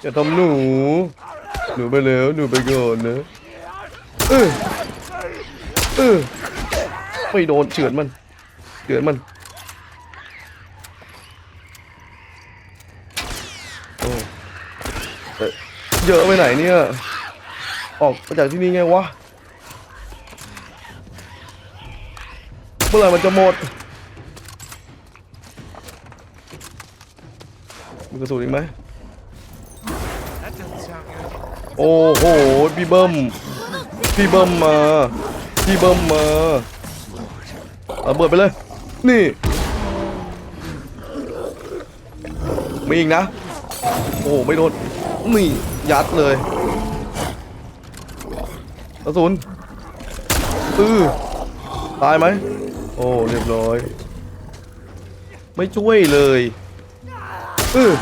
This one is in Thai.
อย่าทำหนู หนูไปแล้ว หนูไปก่อนนะ เออเออไม่โดนเฉือนมันเฉือนมันโอ้เอ้ยเยอะไปไหนเนี่ย ออกมาจากที่นี่ไงวะ เมื่อไหร่มันจะหมดมีกระสุนอีกไหม โอ้โหพี่เบิ้มพี่เบิ้มมาพี่เบิ้มมาเอาเบิดไปเลย นี่ มีอีกนะ โอ้ไม่โดนนี่ยัดเลยกระสุนอือตายไหม โอ้ เรียบร้อย ไม่ช่วยเลย อือ